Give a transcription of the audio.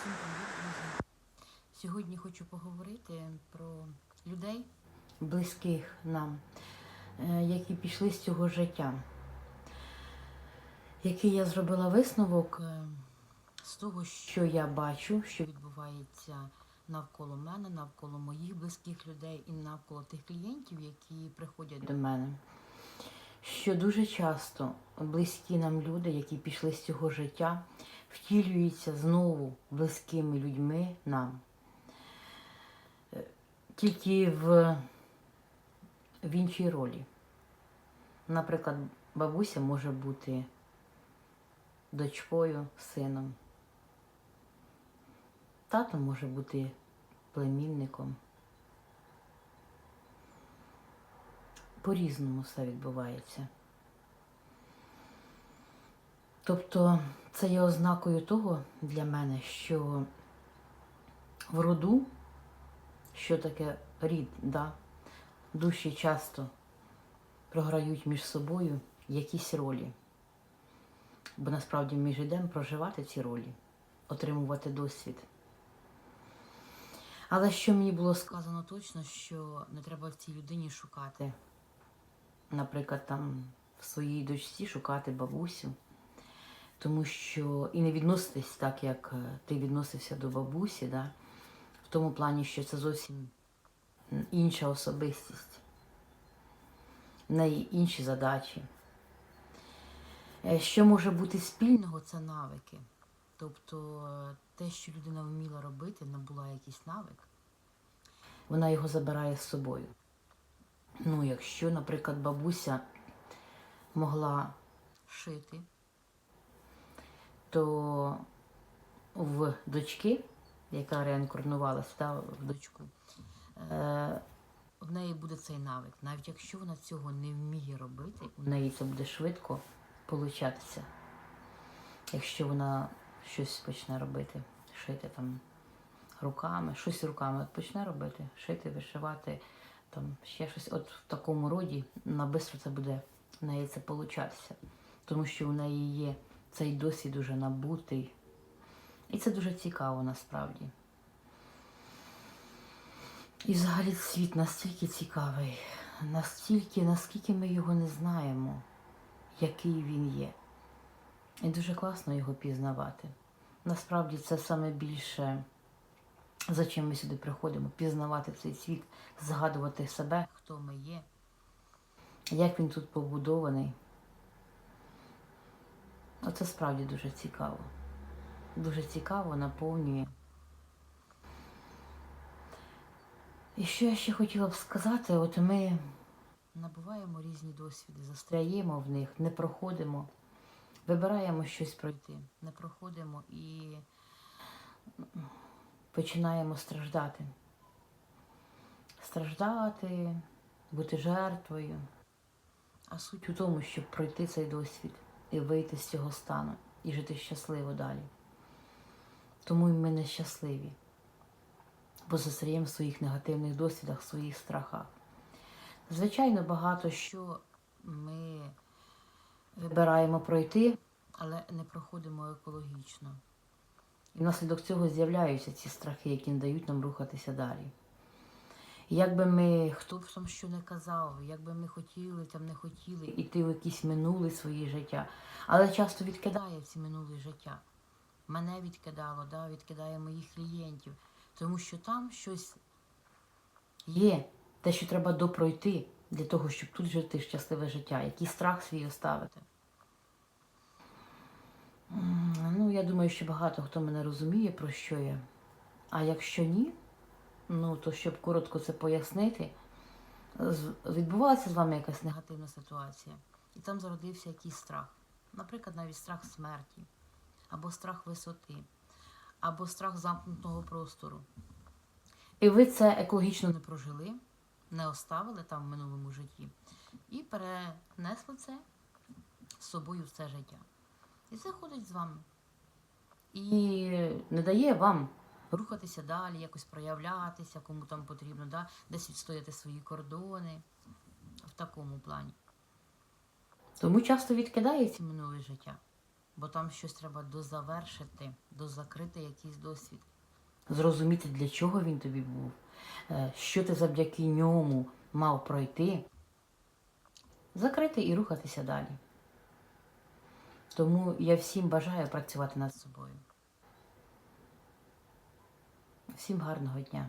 Всім привіт, друзі! Сьогодні хочу поговорити про людей, близьких нам, е, які пішли з цього життя. Який я зробила висновок е, з того, що я бачу, що відбувається навколо мене, навколо моїх близьких людей і навколо тих клієнтів, які приходять до мене. Що дуже часто близькі нам люди, які пішли з цього життя, втілюються знову близькими людьми нам. Е, Тільки в, в іншій ролі. Наприклад, бабуся може бути дочкою, сином. Тато може бути племінником. По-різному все відбувається. Тобто це є ознакою того для мене, що в роду, що таке рід, да, душі часто програють між собою якісь ролі. Бо насправді ми ж йдемо проживати ці ролі, отримувати досвід. Але що мені було сказано точно, що не треба в цій людині шукати, наприклад, там в своїй дочці шукати бабусю, тому що і не відноситись так, як е, ти відносився до бабусі, да? в тому плані, що це зовсім інша особистість, в неї інші задачі. Е, Що може бути спільного, це навики. Тобто е, те, що людина вміла робити, набула якийсь навик, вона його забирає з собою. Ну, якщо, наприклад, бабуся могла шити, то в дочки, яка реінкарнувалася да, в дочку, е, в неї буде цей навик. Навіть якщо вона цього не вміє робити, у неї це буде швидко получатися. Якщо вона щось почне робити, шити там руками, щось руками почне робити, шити, вишивати, там ще щось. От в такому роді на це буде в неї це получатися. Тому що у неї є цей досвід уже набутий. І це дуже цікаво насправді. І взагалі світ настільки цікавий, настільки, наскільки ми його не знаємо, який він є. І дуже класно його пізнавати. Насправді це саме більше, за чим ми сюди приходимо, пізнавати цей світ, згадувати себе, хто ми є, як він тут побудований. Оце справді дуже цікаво. Дуже цікаво, наповнює. І що я ще хотіла б сказати, от ми набуваємо різні досвіди, застряємо в них, не проходимо, вибираємо щось пройти, не проходимо і починаємо страждати. Страждати, бути жертвою. А суть у тому, щоб пройти цей досвід і вийти з цього стану і жити щасливо далі. Тому і ми нещасливі, бо застряємо в своїх негативних досвідах, в своїх страхах. Звичайно, багато що ми вибираємо пройти, але не проходимо екологічно. І внаслідок цього з'являються ці страхи, які не дають нам рухатися далі. Як би ми, хто б там що не казав, як би ми хотіли, там не хотіли іти в якісь минуле своє життя, але часто відкидає ці минуле життя. Мене відкидало, да, відкидає моїх клієнтів, тому що там щось є, те, що треба допройти для того, щоб тут жити щасливе життя, який страх свій оставити. Ну, я думаю, що багато хто мене розуміє, про що я. А якщо ні, ну то щоб коротко це пояснити, відбувалася з вами якась негативна ситуація, і там зародився якийсь страх. Наприклад, навіть страх смерті, або страх висоти, або страх замкнутого простору. І ви це екологічно не прожили, не оставили там в минулому житті, і перенесли це з собою в це життя. І це ходить з вами. І не дає вам рухатися далі, якось проявлятися, кому там потрібно, да? десь відстояти свої кордони в такому плані. Тому часто відкидається минуле життя. бо там щось треба дозавершити, дозакрити якийсь досвід. Зрозуміти, для чого він тобі був, е, що ти завдяки ньому мав пройти, закрити і рухатися далі. Тому я всім бажаю працювати над собою. Всім гарного дня.